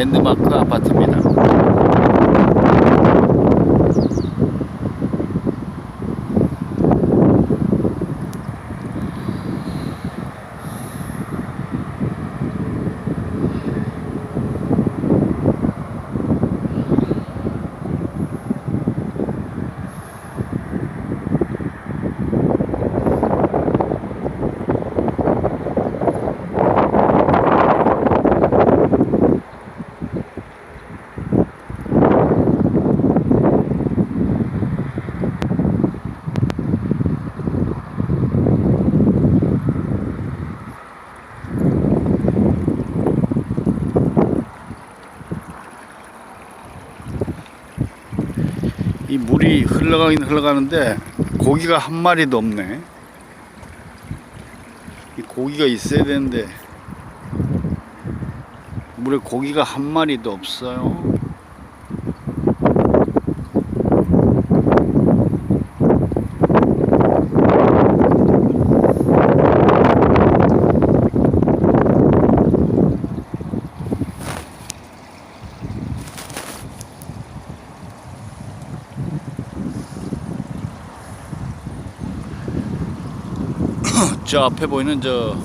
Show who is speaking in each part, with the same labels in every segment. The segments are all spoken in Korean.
Speaker 1: Kendine bak. 물이 흘러가긴 흘러가는데 고기가 한 마리도 없네. 이 고기가 있어야 되는데 물에 고기가 한 마리도 없어요. 저 앞에 보이는 저,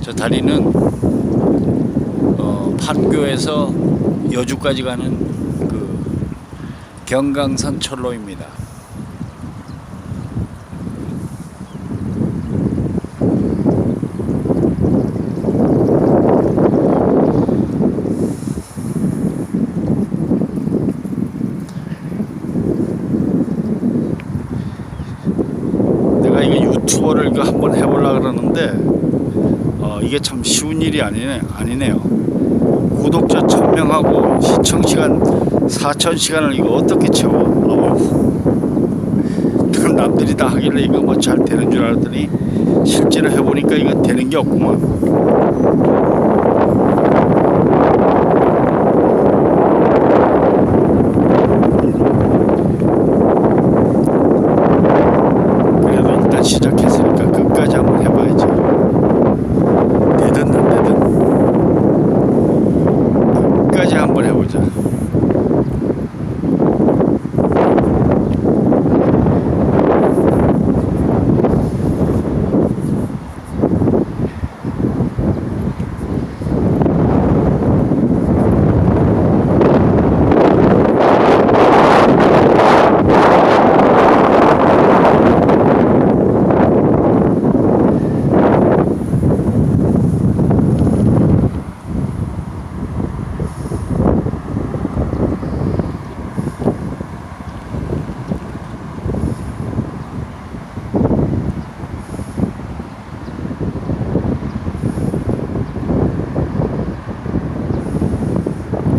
Speaker 1: 저 다리는 어, 판교에서 여주까지 가는 그 경강산 철로입니다. 유튜버를 이거 한번 해보려 그러는데 어, 이게 참 쉬운 일이 아니네 아니네요. 구독자 1000명하고 시청 시간 4000시간을 이거 어떻게 채워? 어휴. 그럼 남들이 다 하길래 이거 뭐 잘 되는 줄 알았더니 실제로 해보니까 이거 되는 게 없구만. 그래도 일단 시작했으니까 끝까지 한번 해봐야지. 되든 안 되든 끝까지 한번 해보자.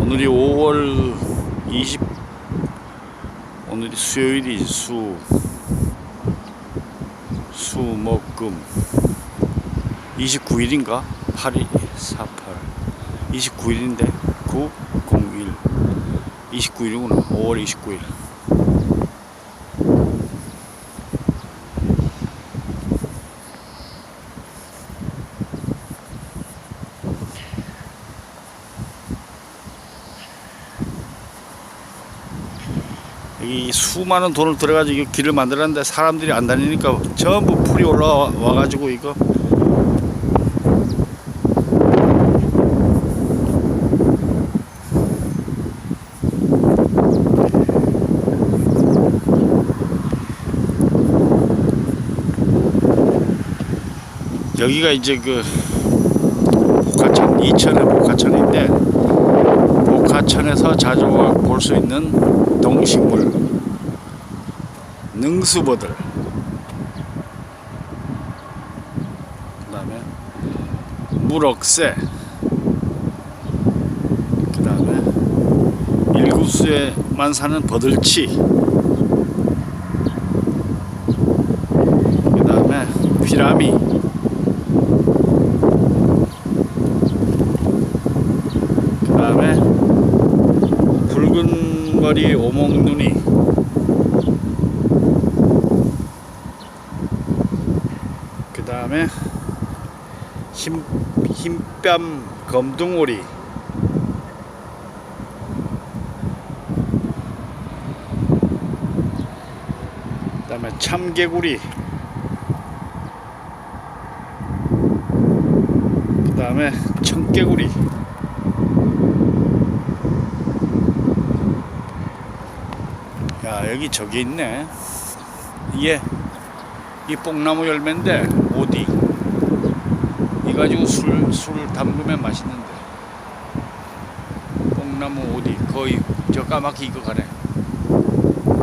Speaker 1: 오늘이 5월 20 오늘이 수요일이 수 수목금. 29일인가? 8일 48 29일인데 9 01 29일이구나. 5월 29일 여기 수많은 돈을 들어가지고 이 길을 만들었는데 사람들이 안 다니니까 전부 풀이 올라와 가지고 이거. 여기가 이제 그 복화천 이천의 복화천인데 복화천에서 자주 볼 수 있는 동식물 능수버들. 그 다음에 물억새. 그 다음에 일구수에만 사는 버들치. 그 다음에 피라미 붉은 머리 오목 눈이. 그 다음에 흰, 흰뺨 검둥오리. 그 다음에 참개구리. 그 다음에 청개구리. 여기 저기 있네. 이게 이 뽕나무 열매인데 오디. 이 가지고 술, 술 담그면 맛있는데. 뽕나무 오디. 거의 저 까맣게 익어가네.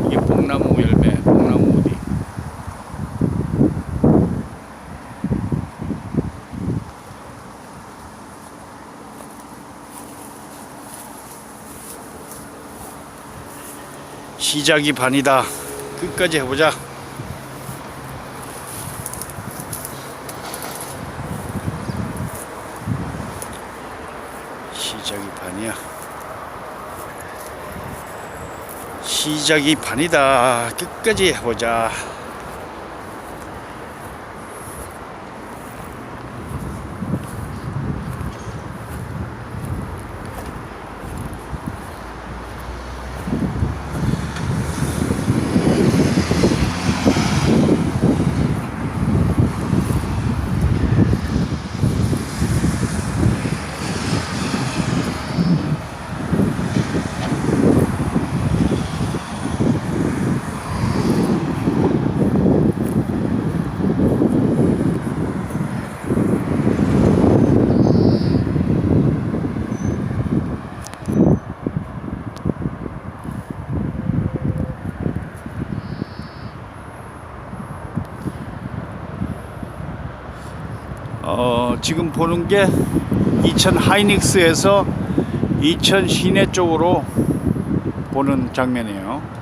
Speaker 1: 이게 뽕나무 열매 뽕나무 오디 시작이 반이다. 끝까지 해보자. 시작이 반이야. 시작이 반이다. 끝까지 해보자 어, 지금 보는 게 이천 하이닉스에서 이천 시내 쪽으로 보는 장면이에요.